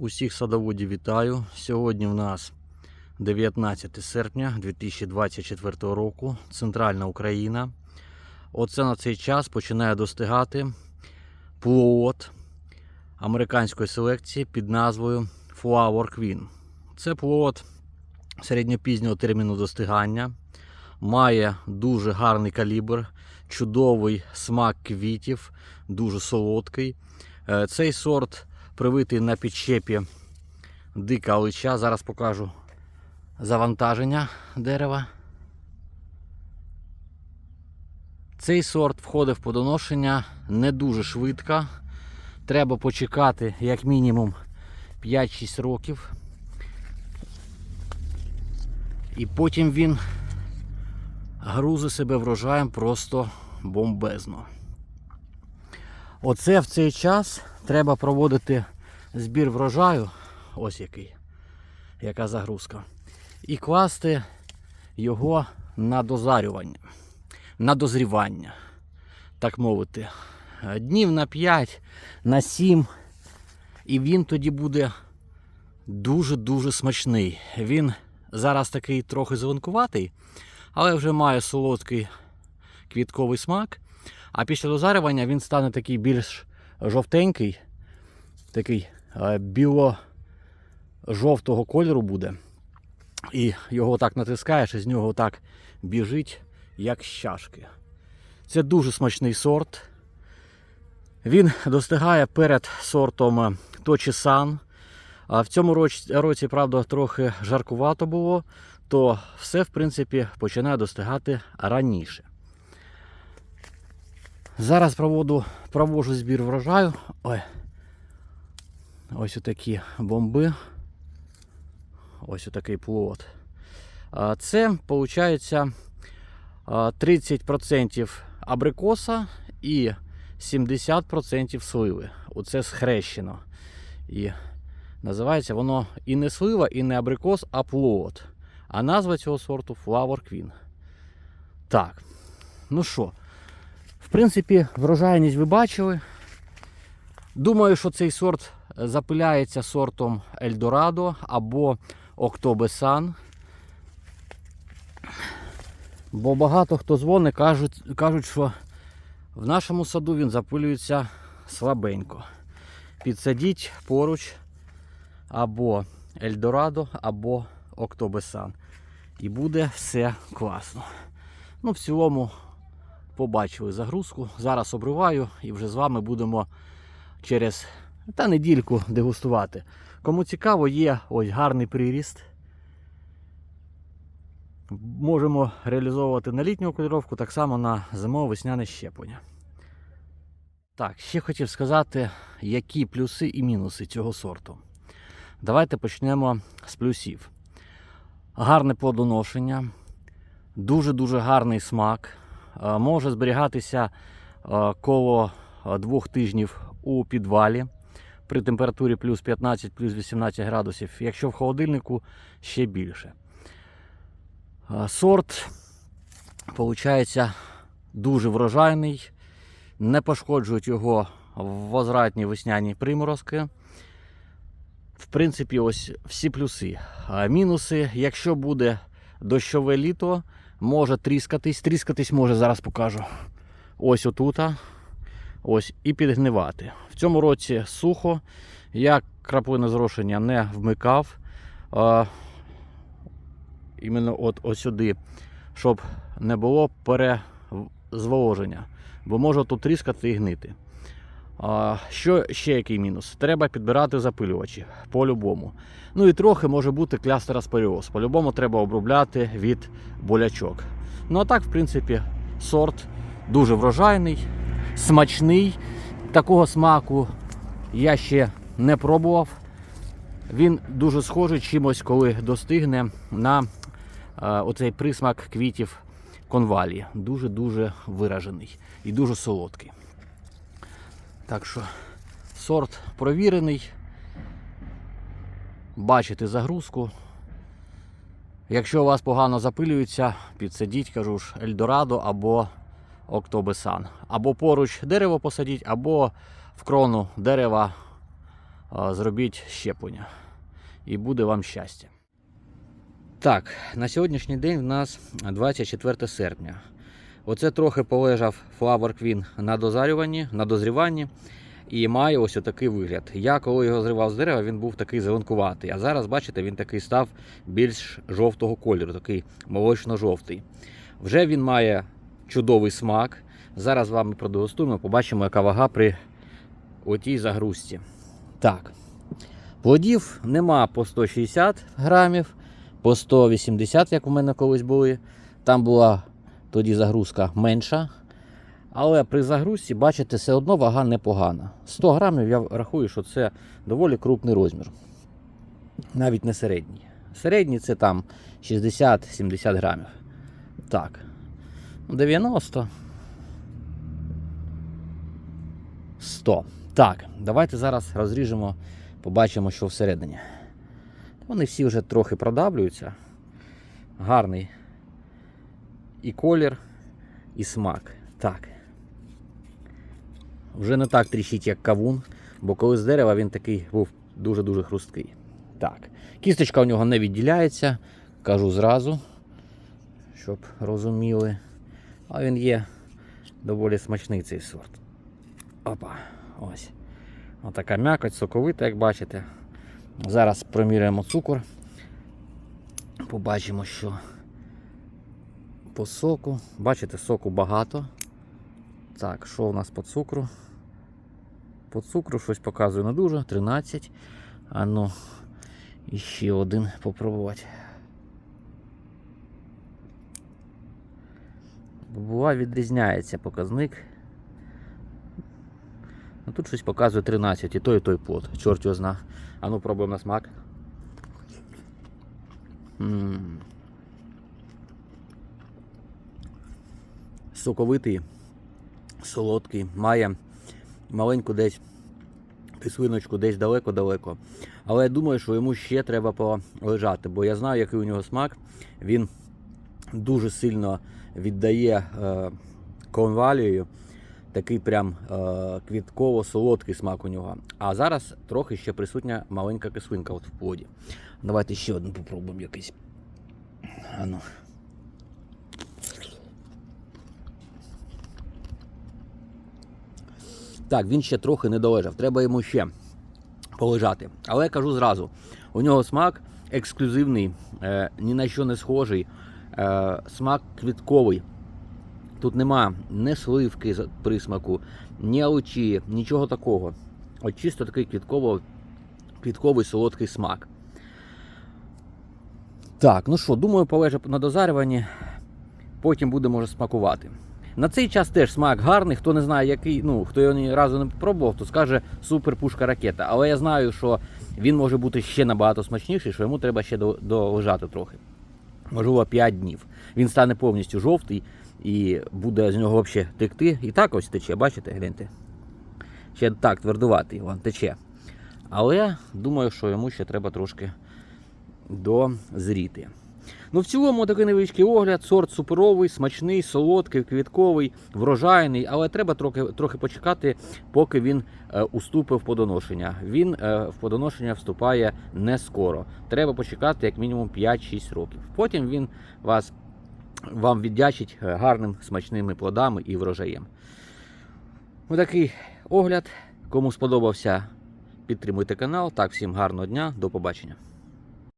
Усіх садоводів вітаю. Сьогодні в нас 19 серпня 2024 року, Центральна Україна. Оце на цей час починає достигати плод американської селекції під назвою Flower Queen. Це плод середньопізнього терміну достигання, має дуже гарний калібр, чудовий смак квітів, дуже солодкий. Е, Цей сорт привитий на підщепі дика олича. Зараз покажу завантаження дерева. Цей сорт входить в подоношення не дуже швидко. Треба почекати як мінімум 5-6 років. І потім він грузить себе врожаєм просто бомбезно. Оце в цей час треба проводити збір врожаю. Ось який. Яка загрузка. І класти його на дозарювання, на дозрівання, так мовити. Днів на 5, на 7. І він тоді буде дуже-дуже смачний. Він зараз такий трохи зеленкуватий, але вже має солодкий квітковий смак. А після дозарювання він стане такий більш жовтенький, такий е, біло-жовтого кольору буде. І його так натискаєш, і з нього так біжить, як з чашки. Це дуже смачний сорт. Він достигає перед сортом Точі-сан. А в цьому році, правда, трохи жаркувато було, то все, в принципі, починає достигати раніше. Зараз проводу, проводжу збір врожаю. Ой. Ось отакі бомби. Ось отакий плод. Це виходить 30% абрикоса і 70% сливи. Оце схрещено. І називається воно і не слива, і не абрикос, а плод. А назва цього сорту Flower Queen. Так. Ну що, в принципі, врожайність ви бачили. Думаю, що цей сорт запиляється сортом Ельдорадо або Октобесан. Бо багато хто дзвонить, кажуть, кажуть, що в нашому саду він запилюється слабенько. Підсадіть поруч або Ельдорадо, або Октобесан. І буде все класно. Ну, в цілому, побачили загрузку. Зараз обриваю і вже з вами будемо через та недільку дегустувати. Кому цікаво, є ось гарний приріст. Можемо реалізовувати на літню кольоровку, так само на зимово-весняне щеплення. Так, ще хотів сказати, які плюси і мінуси цього сорту. Давайте почнемо з плюсів. Гарне плодоношення, дуже-дуже гарний смак. Е, Може зберігатися е, коло е, двох тижнів у підвалі при температурі плюс 15, плюс 18 градусів. Якщо в холодильнику ще більше. Сорт, виходить, дуже врожайний. Не пошкоджують його возвратні весняні приморозки. В принципі, ось всі плюси. Мінуси, якщо буде дощове літо, може тріскатись. Тріскатись може, зараз покажу. Ось отута. Ось і підгнивати. В цьому році сухо. Я краплини зрошення не вмикав. А, іменно от, сюди, щоб не було перезволоження. Бо може тут тріскати і гнити. А, що ще який мінус? Треба підбирати запилювачі по-любому. Ну і трохи може бути клястероспоріоз. По-любому треба обробляти від болячок. Ну а так, в принципі, сорт дуже врожайний, смачний. Такого смаку я ще не пробував. Він дуже схожий чимось, коли достигне на е, оцей присмак квітів конвалії. Дуже-дуже виражений і дуже солодкий. Так що сорт провірений. Бачите загрузку. Якщо у вас погано запилюється, підсадіть, кажу ж, Ельдорадо або Октобесан. Або поруч дерево посадіть, або в крону дерева зробіть щеплення. І буде вам щастя. Так, на сьогоднішній день в нас 24 серпня. Оце трохи полежав Flower Queen на дозарюванні, на дозріванні і має ось отакий вигляд. Я коли його зривав з дерева, він був такий зеленкуватий. А зараз, бачите, він такий став більш жовтого кольору, такий молочно-жовтий. Вже він має чудовий смак. Зараз з вами продегустуємо, побачимо, яка вага при отій загрузці. Так. Плодів нема по 160 грамів, по 180, як у мене колись були. Там була тоді загрузка менша. Але при загрузці, бачите, все одно вага непогана. 100 грамів я рахую, що це доволі крупний розмір. Навіть не середній. Середній це там 60-70 грамів. Так. 90. 100. Так, давайте зараз розріжемо, побачимо, що всередині. Вони всі вже трохи продавлюються. Гарний і колір, і смак. Так. Вже не так тріщить, як кавун, бо коли з дерева він такий був дуже-дуже хрусткий. Так. Кісточка у нього не відділяється, кажу зразу, щоб розуміли. А він є доволі смачний цей сорт. Опа, ось. Отака м'якоть, соковита, як бачите. Зараз проміряємо цукор. Побачимо, що по соку. Бачите, соку багато. Так, що у нас по цукру? По цукру щось показує не дуже. 13. А ну, іще один попробувати. Бува відрізняється показник. Ну, тут щось показує 13, і той, і той плод. Чорт його зна. А ну пробуємо на смак. М. Соковитий, солодкий, має маленьку десь кислиночку десь далеко-далеко. Але я думаю, що йому ще треба полежати, бо я знаю, який у нього смак. Він дуже сильно віддає е, конвалію. Такий прям е, квітково-солодкий смак у нього. А зараз трохи ще присутня маленька кислинка от в плоді. Давайте ще один попробуємо якийсь. Ану. Так, він ще трохи не долежав. Треба йому ще полежати. Але кажу зразу: у нього смак ексклюзивний, е, ні на що не схожий, е, смак квітковий. Тут нема ні сливки присмаку, ні очі, нічого такого. От чисто такий квітково, квітковий солодкий смак. Так, ну що, думаю, полежа на дозарюванні, потім будемо вже смакувати. На цей час теж смак гарний. Хто не знає, який, ну хто його ні разу не пробував, то скаже супер пушка ракета. Але я знаю, що він може бути ще набагато смачніший, що йому треба ще долежати трохи. Можливо, 5 днів. Він стане повністю жовтий і буде з нього взагалі текти. І так ось тече, бачите, гляньте. Ще так твердуватий, вон тече. Але думаю, що йому ще треба трошки дозріти. Ну, в цілому такий невеличкий огляд. Сорт суперовий, смачний, солодкий, квітковий, врожайний, але треба трохи, трохи почекати, поки він е, уступить в подоношення. Він е, в подоношення вступає не скоро. Треба почекати як мінімум 5-6 років. Потім він вас, вам віддячить е, гарним смачними плодами і врожаєм. Ось такий огляд. Кому сподобався, підтримуйте канал. Так, всім гарного дня, до побачення.